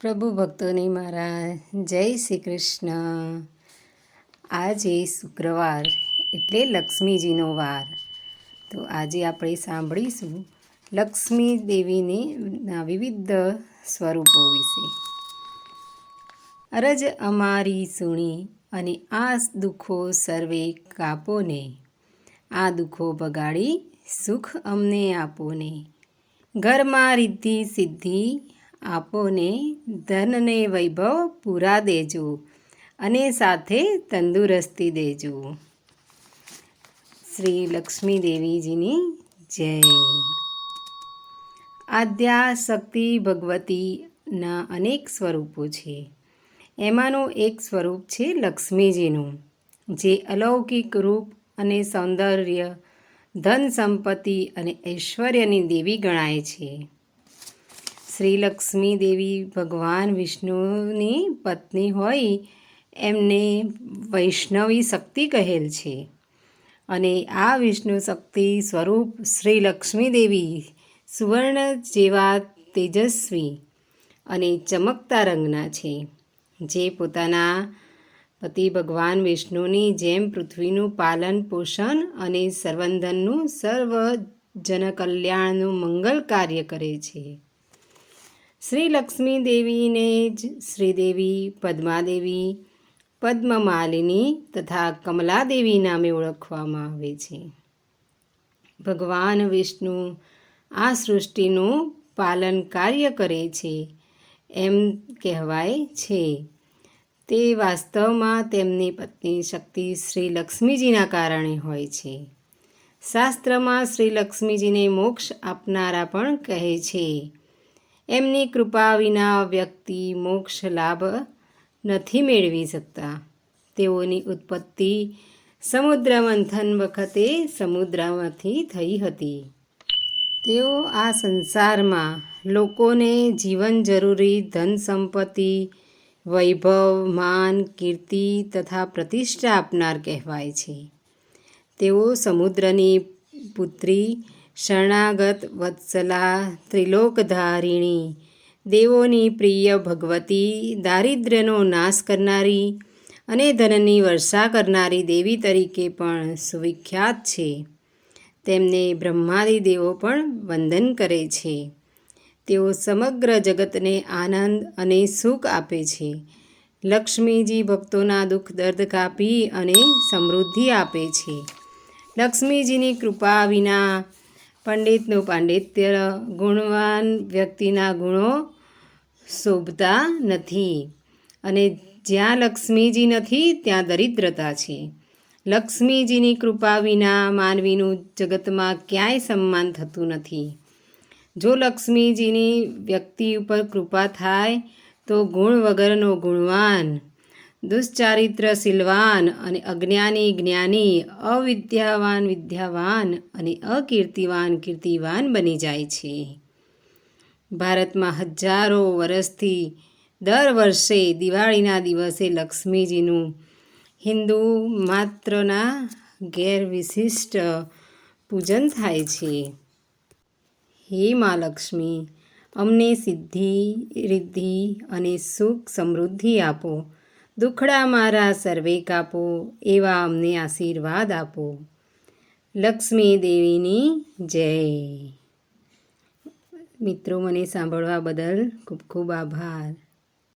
પ્રભુ ભક્તોને મારા જય શ્રી કૃષ્ણ. આજે શુક્રવાર એટલે લક્ષ્મીજીનો વાર. તો આજે આપણે સાંભળીશું લક્ષ્મી દેવીને વિવિધ સ્વરૂપો વિશે. અરજ અમારી સુણી અને આ દુઃખો સર્વે કાપોને. આ દુઃખો બગાડી સુખ અમને આપોને. ઘરમાં રિદ્ધિ સિદ્ધિ આપોને ધનને વૈભવ પૂરા દેજો અને સાથે તંદુરસ્તી દેજો. શ્રી લક્ષ્મી દેવીજીની જય. આદ્યા શક્તિ ભગવતીના અનેક સ્વરૂપો છે. એમાંનું એક સ્વરૂપ છે લક્ષ્મીજીનું, જે અલૌકિક રૂપ અને સૌંદર્ય, ધન સંપત્તિ અને ઐશ્વર્યની દેવી ગણાય છે. શ્રી લક્ષ્મી દેવી ભગવાન વિષ્ણુની પત્ની હોય, એમને વૈષ્ણવી શક્તિ કહેલ છે. અને આ વિષ્ણુ શક્તિ સ્વરૂપ શ્રી લક્ષ્મી દેવી સુવર્ણ જેવા તેજસ્વી અને ચમકતા રંગના છે, જે પોતાના પતિ ભગવાન વિષ્ણુની જેમ પૃથ્વીનું પાલન, પોષણ અને સર્વંધનનું સર્વ જનકલ્યાણનું મંગલ કાર્ય કરે છે. શ્રી લક્ષ્મી દેવીને જ શ્રીદેવી, પદ્માદેવી, પદ્મમાલિની તથા કમલાદેવી નામે ઓળખવામાં આવે છે. ભગવાન વિષ્ણુ આ સૃષ્ટિનું પાલન કાર્ય કરે છે એમ કહેવાય છે. તે વાસ્તવમાં તેમની પત્ની શક્તિ શ્રી લક્ષ્મીજીના કારણે હોય છે. શાસ્ત્રમાં શ્રી લક્ષ્મીજીને મોક્ષ આપનારા પણ કહે છે. એમની કૃપા વિના વ્યક્તિ મોક્ષ લાભ નથી મેળવી શકતા. તેઓની ઉત્પત્તિ સમુદ્ર મંથન વખતે સમુદ્રમાંથી થઈ હતી. તેઓ આ સંસારમાં લોકોને જીવન જરૂરી ધન સંપત્તિ, વૈભવ, માન, કીર્તિ તથા પ્રતિષ્ઠા આપનાર કહેવાય છે. તેઓ સમુદ્રની પુત્રી શરણાગત વત્સલા ત્રિલોકધારિણી, દેવોની પ્રિય ભગવતી, દારિદ્ર્યનો નાશ કરનારી અને ધનની વર્ષા કરનારી દેવી તરીકે પણ સુવિખ્યાત છે. તેમને બ્રહ્માદિ દેવો પણ વંદન કરે છે. તેઓ સમગ્ર જગતને આનંદ અને સુખ આપે છે. લક્ષ્મીજી ભક્તોના દુઃખ દર્દ કાપી અને સમૃદ્ધિ આપે છે. લક્ષ્મીજીની કૃપા વિના પંડિતનું પાંડિત્ય ગુણવાન વ્યક્તિના ગુણો શોભતા નથી. અને જ્યાં લક્ષ્મીજી નથી, ત્યાં દરિદ્રતા છે. લક્ષ્મીજીની કૃપા વિના માનવીનું જગતમાં ક્યાંય સન્માન થતું નથી. જો લક્ષ્મીજીની વ્યક્તિ ઉપર કૃપા થાય, તો ગુણ વગરનો ગુણવાન દુશ્ચારિત્ર શીલવાન અને અજ્ઞાની જ્ઞાની અવિદ્યાવાન વિદ્યાવાન અને અકીર્તિવાન કીર્તિવાન બની જાય છે. ભારતમાં હજારો વર્ષથી દર વર્ષે દિવાળીના દિવસે લક્ષ્મીજીનું હિન્દુ માત્રના ગેરવિશિષ્ટ પૂજન થાય છે. હે મા લક્ષ્મી, અમને સિદ્ધિ, રિદ્ધિ અને સુખ સમૃદ્ધિ આપો. દુખડા મારા સર્વે કાપો, એવા અમને આશીર્વાદ આપો. લક્ષ્મી દેવીની જય. મિત્રો, મને સાંભળવા બદલ ખૂબ ખૂબ આભાર.